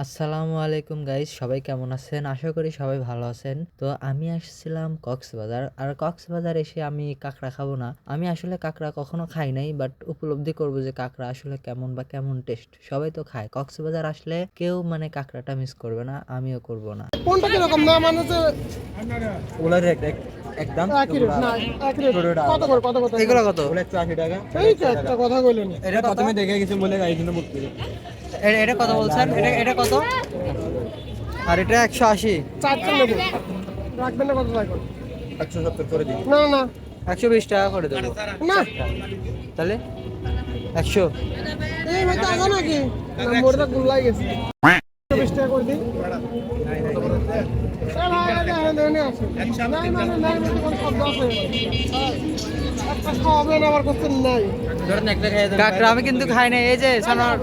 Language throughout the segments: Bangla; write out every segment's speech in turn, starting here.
আসসালামু আলাইকুম গাইজ সবাই কেমন আছেন? আশা করি সবাই ভালো আছেন। তো আমি আসছিলাম কক্সবাজার আর কক্সবাজার এসে আমি কাঁকড়া খাব না। আমি আসলে কাঁকড়া কখনো খাই নাই বাট উপলব্ধি করব যে কাঁকড়া আসলে কেমন বা কেমন টেস্ট সবাই তো খায়। কক্সবাজার আসলে কেউ মানে কাঁকড়াটা মিস করবে না আমিও করব না। কোনটা কীরকম না মানে যে ওগুলোর এক- এক- একদম কত করে কত কত এগুলো কত? ওগুলো একশো আশি টাকা। এই তো একটা কথা কইলেন। এটা প্রথমে দেখে গেছি বলে জন্য করি এ- এটা কত বলছেন এটা এটা কত আর এটা একশো আশি চারটা নেব রাখবেন না কত রাখবেন একশো সত্তর করে দিই না না একশো বিশ টাকা করে দেবো না তাহলে একশো এই ভাই টাকা নাকি মোরটা গুল্লাই গেছে বিশ টাকা করে মানে মানে দেন আমি কিন্তু খাই না এই যে সানোয়ার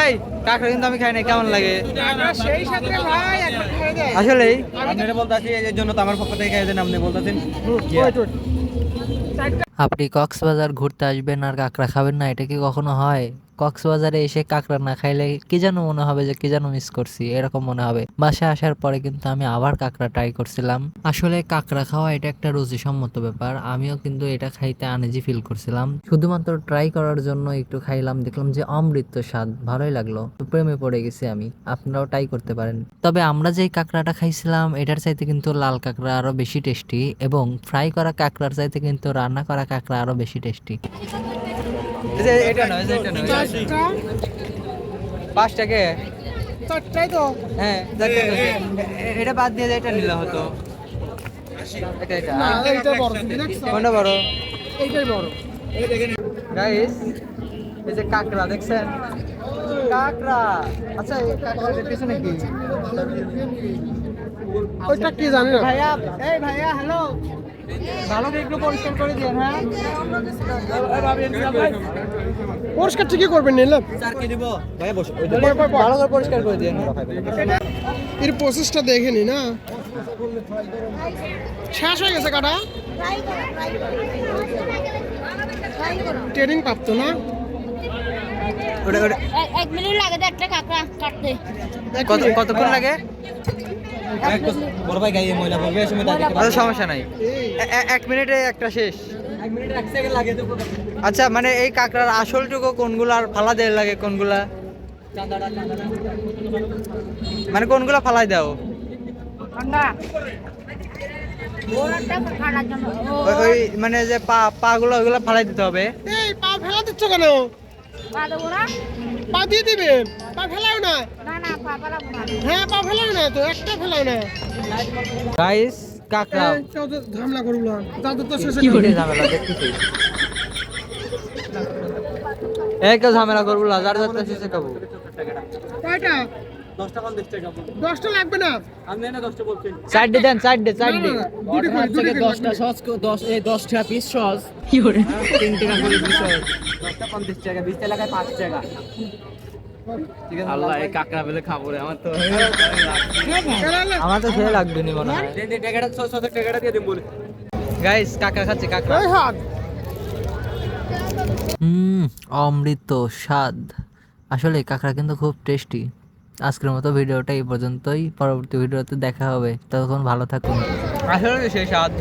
এই কাঁকড়া কিন্তু আমি খাই না কেমন লাগে? সেই সাথে ভাই একটা আসলেই আপনারা বলতেছি এই জন্য তো আমার পক্ষ থেকে খেয়ে দেন আপনি বলতেছেন আপনি কক্সবাজার ঘুরতে আসবেন আর কাঁকড়া খাবেন না এটা কি কখনো হয়? কক্সবাজারে এসে কাঁকড়া না খাইলে কি যেন মনে হবে যে, কি যেন মিস করছি, এরকম মনে হবে। বাসায় আসার পরে কিন্তু আমি আবার কাঁকড়া ট্রাই করছিলাম। আসলে কাঁকড়া খাওয়া এটা একটা রুচিসম্মত ব্যাপার। আমিও কিন্তু এটা খাইতে আনেজি ফিল করছিলাম। শুধুমাত্র ট্রাই করার জন্য একটু খাইলাম, দেখলাম যে অমৃত স্বাদ, ভালোই লাগল। প্রেমে পড়ে গেছি আমি। আপনারাও ট্রাই করতে পারেন। তবে আমরা যেই কাঁকড়াটা খাইছিলাম, এটার চাইতে কিন্তু লাল কাঁকড়া আরও বেশি টেস্টি এবং ফ্রাই করা কাঁকড়ার চাইতে কিন্তু রান্না করা কাঁকড়া আরও বেশি টেস্টি এটা নয় এটা নয় চারটা। চারটাই তো। হ্যাঁ এটা বাদ দিয়ে এটা নিলে হতো। এটা এটা। না এইটা বড় দেখছ কোনটা বড়? এইটাই বড়। গাইস এই যে কাঁকড়া দেখছেন? কাঁকড়া। আচ্ছা এই কাঁকড়াটার পিছনে কি? ওইটা কি জানি না। ভাইয়া এই ভাইয়া হ্যালো পরিষ্কার করে দিন হ্যাঁ? পরিষ্কার ঠিকই করবেন ভালো করে পরিষ্কার করে দিন এর প্রসেসটা দেখে নি না? শেষ হয়ে গেছে কাটা? ট্রেনিং প্রাপ্ত না? এক- মিনিট লাগে একটা কাঁকড়া কাটতে। কতক্ষণ লাগে? বড় ভাই গাইয়ে ময়লা বলবে এই সময় আচ্ছা সমস্যা নাই। এক মিনিটে একটা শেষ। এক মিনিট এক সেকেন্ড লাগে তো আচ্ছা মানে এই কাঁকড়ার আসলটুকু কোনগুলা আর ফালা দেওয়ার লাগে কোনগুলা? মানে কোনগুলা ফালাই দাও? ওই- মানে যে পা পা গুলো ওইগুলো ফালাই দিতে হবে। এই পা ফেলা দিচ্ছ কেন? পা দেবো দিয়ে দিবেন। পা ফেলাও না। হ্যাঁ পা ফেলাও না তো একটা ফেলাও না। গাইস কাঁকড়া ঝামেলা না। যাদের তো শেষে কি করে ঝামেলা দেখতেছি করব না যার যার শেষে খাব। কয়টা? দশটা টাকা লাগবে না? আপনি না দশটা বলছেন সাইড ডে দেন করে, করে দশটা সস দশ এই দশটা পিস সস। তিন টাকা করে বিষয় দশটা পঞ্চাশ টাকা বিশ টাকায় পাঁচ টাকা। আল্লাহ এই কাঁকড়া পেলে খাব রে আমার তো আমার তো খেয়ে লাগবে নি মনে হয়। টাকাটা দিয়ে দিন বলে। গাইস কাঁকড়া খাচ্ছে কাঁকড়া। হুম অমৃত স্বাদ। আসলে কাঁকড়া কিন্তু খুব টেস্টি আজকের মতো ভিডিওটা এই পর্যন্তই। পরবর্তী ভিডিওতে দেখা হবে। ততক্ষণ ভালো থাকুন। আসলে সেই স্বাদ।